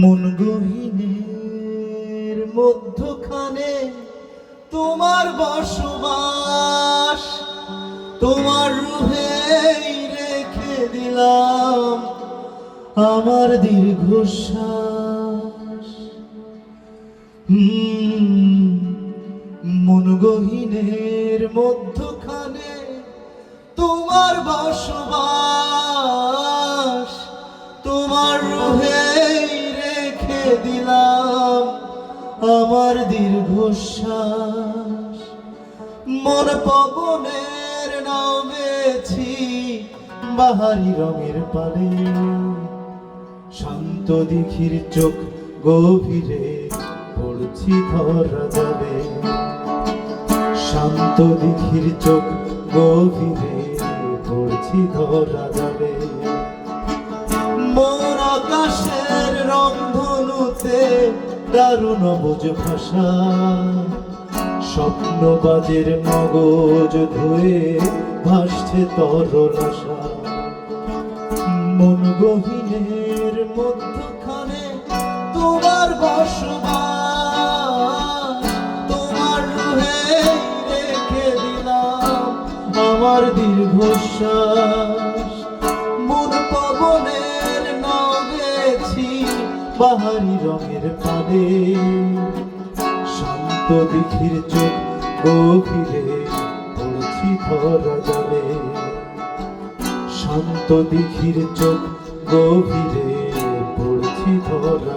মন গহীনের মধ্যখানে তোমার বসবাস, তোমার রুহে রেখে দিলাম আমার দীর্ঘশ্বাস। মন মধ্যখানে তোমার বসবাস, তোমার রুহে আমার দীর্ঘশ্বাস। মন পবনের নামেছি বাহারি রঙের পালে শান্ত দিঘির চোখ গভীরে পড়ছি ধরা যাবে শান্ত দিঘির চোখ গভীরে পড়ছি ধরা যাবে মোর আকাশের রংধনুতে দারুণ বুঝ ভাষা। স্বপ্নবাজের মগজ ধুয়ে ভাসছে তরল আশা। মন গহীনের মধ্যখানে তোমার বসবাস তোমার রুহে রেখে দিলাম আমার বাহারি রঙের পানে শান্ত দিঘির চোখ গভীরে পড়ছি ধরা জলে। শান্ত দিঘির চোখ গভীরে পড়ছি ধরা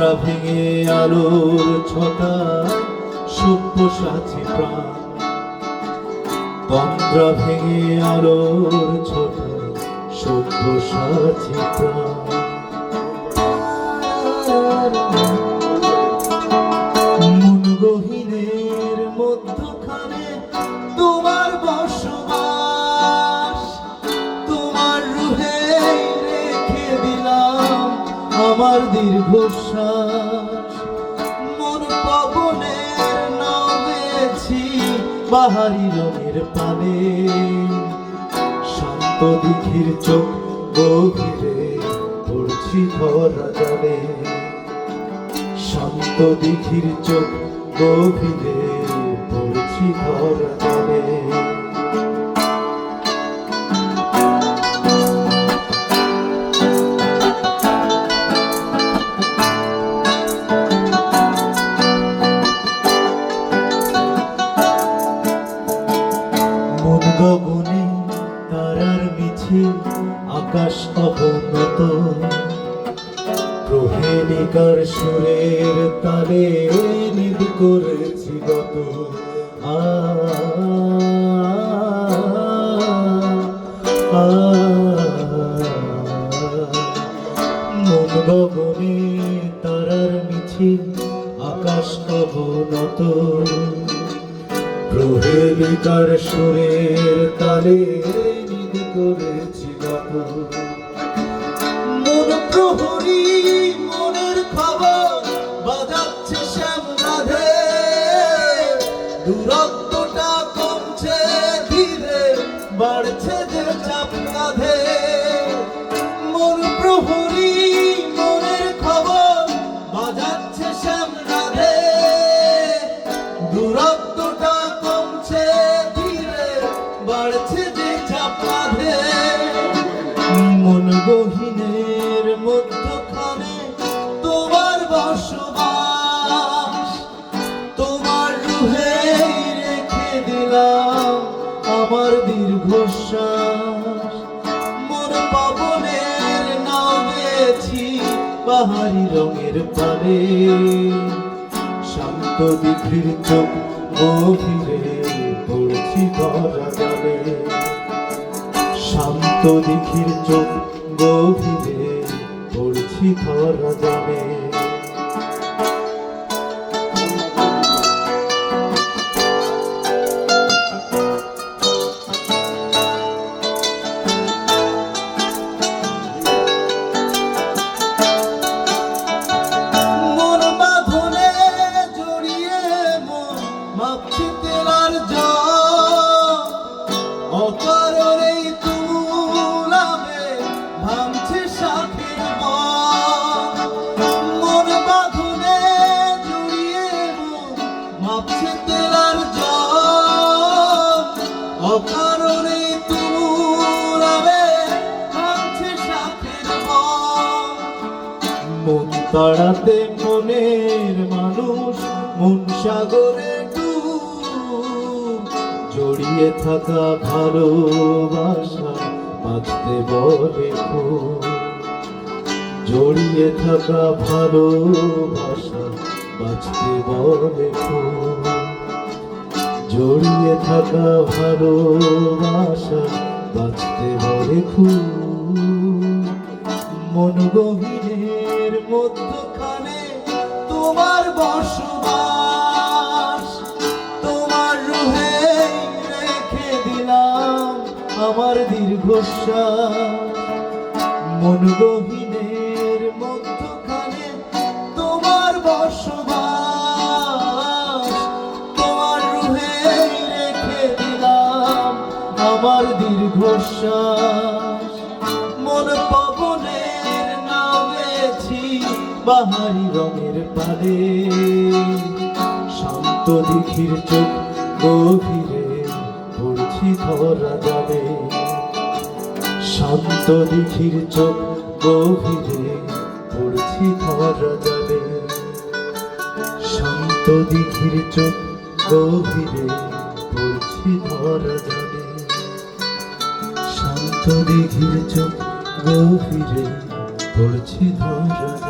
তন্দ্রা ভেঙে আলোর ছটা সভ্য সাথী প্রাণ। তন্দ্রা ভেঙে আলোর ছটা সভ্য সাথী প্রাণ। তোমার তোমার রুহে রেখে আমার দীর্ঘশ্বাস। মন পবনের নামেছি বাহারি রঙের পানে। শান্ত দিঘির চোখ গভীরে পড়ছি ধরা যাবে শান্ত দিঘির চোখ গভীরে আকাশ অবনত প্রহেলিকার সুরের তালে নিদ করেছি গত আ মন তারার আকাশ সুরের তালে নিদ করেছি গত মন প্রহরী মনের মন গহীনের মধ্যখানে তোমার বসবাস, তোমার রুহে রেখে দিলাম আমার দীর্ঘশ্বাস। মোর পবনের গেছি বাহারি রঙের পারে শান্ত দিঘির চোখ গভীরে পড়ছি যাবে শান্ত দিঘির চোখ গভীরে পড়ছি ধরা যাবে তাড়াতে মনের মানুষ মন সাগরে জড়িয়ে থাকা ভালোবাসা বাঁচতে বলে জড়িয়ে থাকা ভালোবাসা বাঁচতে বলে খুব জড়িয়ে থাকা ভালোবাসা বাঁচতে বলে মন গভীরের মধ্যখানে তোমার বসবাস, তোমার রুহে রেখে দিলাম আমার দীর্ঘশ্বাস। মন গভীরের রুহে রেখে দিলাম আমার দীর্ঘশ্বাস মন পবনের নামেছি বাহারি রঙের পালে শান্ত দিঘির চোখ গভীরে পড়ছি ধরা যাবে শান্ত দিঘির চোখ গভীরে পড়ছি ধরা যাবে শান্ত দিঘির চোখ গভীরে পড়ছি ধরা যাবে শান্ত দিঘির চোখ গভীরে পড়ছি ধরা